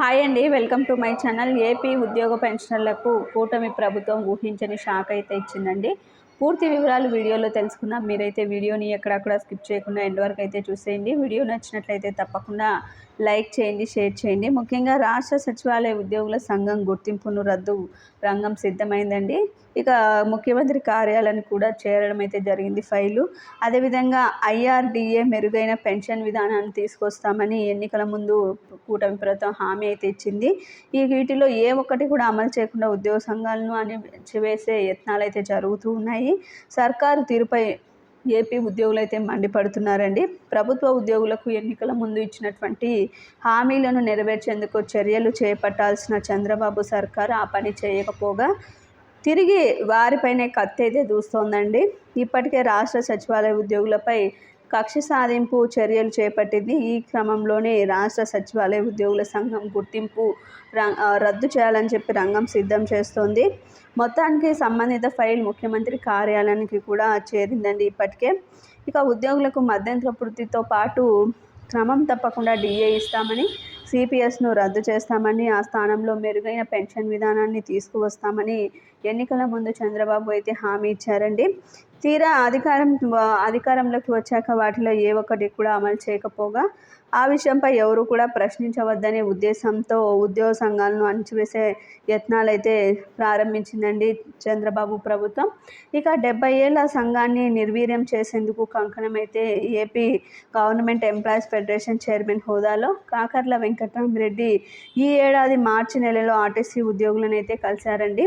Hi అండి. Welcome to my channel. AP ఉద్యోగ పెన్షనర్లకు కూటమి ప్రభుత్వం ఊహించని షాక్ అయితే ఇచ్చిందండి. పూర్తి వివరాలు వీడియోలో తెలుసుకుందాం. మీరైతే వీడియోని ఎక్కడక్కడ స్కిప్ చేయకుండా ఎండ్ వరకు అయితే చూసేయండి. వీడియో నచ్చినట్లయితే తప్పకుండా లైక్ చేయండి షేర్ చేయండి. ముఖ్యంగా రాష్ట్ర సచివాలయ ఉద్యోగుల సంఘం గుర్తింపును రద్దు రంగం సిద్ధమైందండి. ఇక ముఖ్యమంత్రి కార్యాలయాన్ని కూడా చేరడం అయితే జరిగింది ఫైలు. అదేవిధంగా ఐఆర్డిఏ మెరుగైన పెన్షన్ విధానాన్ని తీసుకొస్తామని ఎన్నికల ముందు కూటమి ప్రభుత్వం హామీ అయితే ఇచ్చింది. ఈ వీటిలో ఏ ఒక్కటి కూడా అమలు చేయకుండా ఉద్యోగ సంఘాలను అణిచివేసే యత్నాలు అయితే జరుగుతూ ఉన్నాయి. సర్కారు తీరుపై ఏపీ ఉద్యోగులు అయితే మండిపడుతున్నారండి. ప్రభుత్వ ఉద్యోగులకు ఎన్నికల ముందు ఇచ్చినటువంటి హామీలను నెరవేర్చేందుకు చర్యలు చేపట్టాల్సిన చంద్రబాబు సర్కారు ఆ పని చేయకపోగా తిరిగి వారిపైనే కత్తి అయితే దూస్తోందండి. ఇప్పటికే రాష్ట్ర సచివాలయ ఉద్యోగులపై కక్ష సాధింపు చర్యలు చేపట్టింది. ఈ క్రమంలోనే రాష్ట్ర సచివాలయ ఉద్యోగుల సంఘం గుర్తింపు రద్దు చేయాలని చెప్పి రంగం సిద్ధం చేస్తోంది. మొత్తానికి సంబంధిత ఫైల్ ముఖ్యమంత్రి కార్యాలయానికి కూడా చేరిందండి ఇప్పటికే. ఇక ఉద్యోగులకు మధ్యంతర వృత్తితో పాటు క్రమం తప్పకుండా డిఏ ఇస్తామని సిపిఎస్ను రద్దు చేస్తామని ఆ స్థానంలో మెరుగైన పెన్షన్ విధానాన్ని తీసుకువస్తామని ఎన్నికల ముందు చంద్రబాబు అయితే హామీ ఇచ్చారండి. తీరా అధికారం అధికారంలోకి వచ్చాక వాటిలో ఏ ఒక్కటి కూడా అమలు చేయకపోగా ఆ విషయంపై ఎవరు కూడా ప్రశ్నించవద్దనే ఉద్దేశంతో ఉద్యోగ సంఘాలను అణచివేసే యత్నాలైతే ప్రారంభించిందండి చంద్రబాబు ప్రభుత్వం. ఇక డెబ్బై ఏళ్ళ సంఘాన్ని నిర్వీర్యం చేసేందుకు కంకణమైతే AP government employees federation chairman హోదాలో కాకర్ల వెంకటరామరెడ్డి ఈ ఏడాది మార్చి నెలలో ఆర్టీసీ ఉద్యోగులను అయితే కలిశారండి.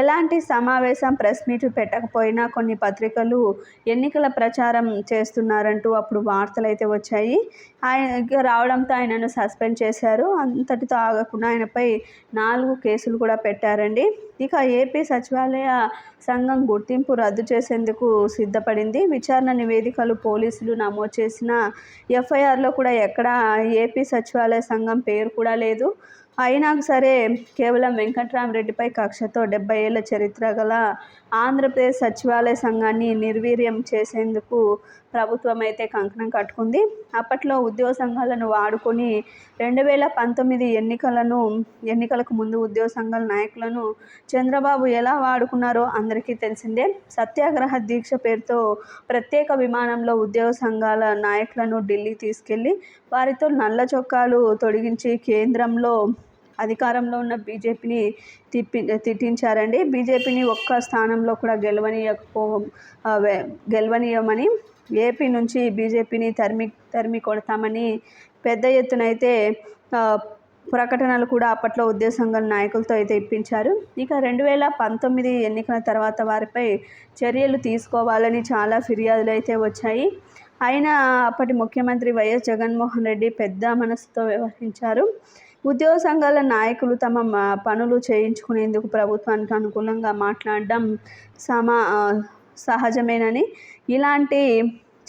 ఎలాంటి సమావేశం ప్రెస్ మీట్ పెట్టకపోయినా కొన్ని పత్రికలు ఎన్నికల ప్రచారం చేస్తున్నారంటూ అప్పుడు వార్తలు అయితే వచ్చాయి. ఆయన రావడంతో ఆయనను సస్పెండ్ చేశారు. అంతటితో ఆగకుండా ఆయనపై నాలుగు కేసులు కూడా పెట్టారండి. ఇక ఏపీ సచివాలయ సంఘం గుర్తింపు రద్దు చేసేందుకు సిద్ధపడింది. విచారణ నివేదికలు పోలీసులు నమోదు చేసిన ఎఫ్ఐఆర్లో కూడా ఎక్కడా ఏపీ సచివాలయ సంఘం పేరు కూడా లేదు. అయినా సరే కేవలం వెంకట్రామరెడ్డిపై కక్షతో డెబ్బై ఏళ్ళ చరిత్ర గల ఆంధ్రప్రదేశ్ సచివాలయ సంఘాన్ని నిర్వీర్యం చేసేందుకు ప్రభుత్వం అయితే కంకణం కట్టుకుంది. అప్పట్లో ఉద్యోగ సంఘాలను వాడుకొని రెండు వేల పంతొమ్మిది ఎన్నికలను ఎన్నికలకు ముందు ఉద్యోగ సంఘాల నాయకులను చంద్రబాబు ఎలా వాడుకున్నారో అందరికీ తెలిసిందే. సత్యాగ్రహ దీక్ష పేరుతో ప్రత్యేక విమానంలో ఉద్యోగ సంఘాల నాయకులను ఢిల్లీ తీసుకెళ్ళి వారితో నల్ల చొక్కాలు తొడిగించి కేంద్రంలో అధికారంలో ఉన్న బీజేపీని తిప్పి తిట్టించారండి. బీజేపీని ఒక్క స్థానంలో కూడా గెలవనీయకపో గెలవనీయమని ఏపీ నుంచి బీజేపీని తరిమి తరిమి కొడతామని పెద్ద ఎత్తున అయితే ప్రకటనలు కూడా అప్పట్లో ఉద్దేశంగా నాయకులతో అయితే ఇప్పించారు. ఇక రెండు వేల పంతొమ్మిది ఎన్నికల తర్వాత వారిపై చర్యలు తీసుకోవాలని చాలా ఫిర్యాదులు అయితే వచ్చాయి. అయినా అప్పటి ముఖ్యమంత్రి వైఎస్ జగన్మోహన్ రెడ్డి పెద్ద మనసుతో వ్యవహరించారు. ఉద్యోగ సంఘాల నాయకులు తమ పనులు చేయించుకునేందుకు ప్రభుత్వానికి అనుకూలంగా మాట్లాడడం సమా సహజమేనని ఇలాంటి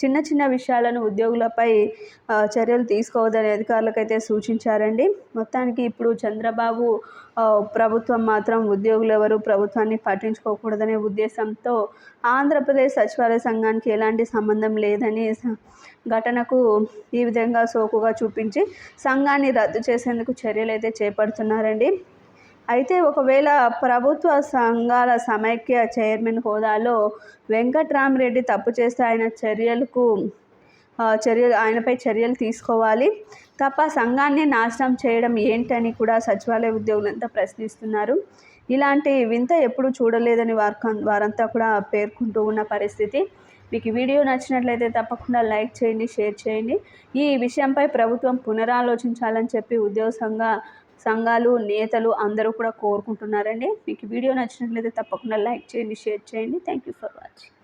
చిన్న చిన్న విషయాలను ఉద్యోగులపై చర్యలు తీసుకోవద్దని అధికారులకైతే సూచించారండి. మొత్తానికి ఇప్పుడు చంద్రబాబు ప్రభుత్వం మాత్రం ఉద్యోగులు ఎవరు ప్రభుత్వాన్ని పట్టించుకోకూడదనే ఉద్దేశంతో ఆంధ్రప్రదేశ్ సచివాలయ సంఘానికి ఎలాంటి సంబంధం లేదని ఘటనకు ఈ విధంగా సోకుగా చూపించి సంఘాన్ని రద్దు చేసేందుకు చర్యలు అయితే చేపడుతున్నారండి. అయితే ఒకవేళ ప్రభుత్వ సంఘాల సమైక్య చైర్మన్ హోదాలో వెంకట్రామరెడ్డి తప్పు చేస్తే ఆయన చర్యలకు చర్యలు ఆయనపై చర్యలు తీసుకోవాలి. తప్ప సంఘాన్ని నాశనం చేయడం ఏంటని కూడా సచివాలయ ఉద్యోగులంతా ప్రశ్నిస్తున్నారు. ఇలాంటి వింత ఎప్పుడు చూడలేదని వారు వారంతా కూడా పేర్కొంటూ ఉన్న పరిస్థితి. మీకు వీడియో నచ్చినట్లయితే తప్పకుండా లైక్ చేయండి షేర్ చేయండి. ఈ విషయంపై ప్రభుత్వం పునరాలోచించాలని చెప్పి ఉద్యోగ సంఘ సంఘాలు నేతలు అందరూ కూడా కోరుకుంటున్నారండి. మీకు వీడియో నచ్చినట్లయితే తప్పకుండా లైక్ చేయండి షేర్ చేయండి. Thank you for watching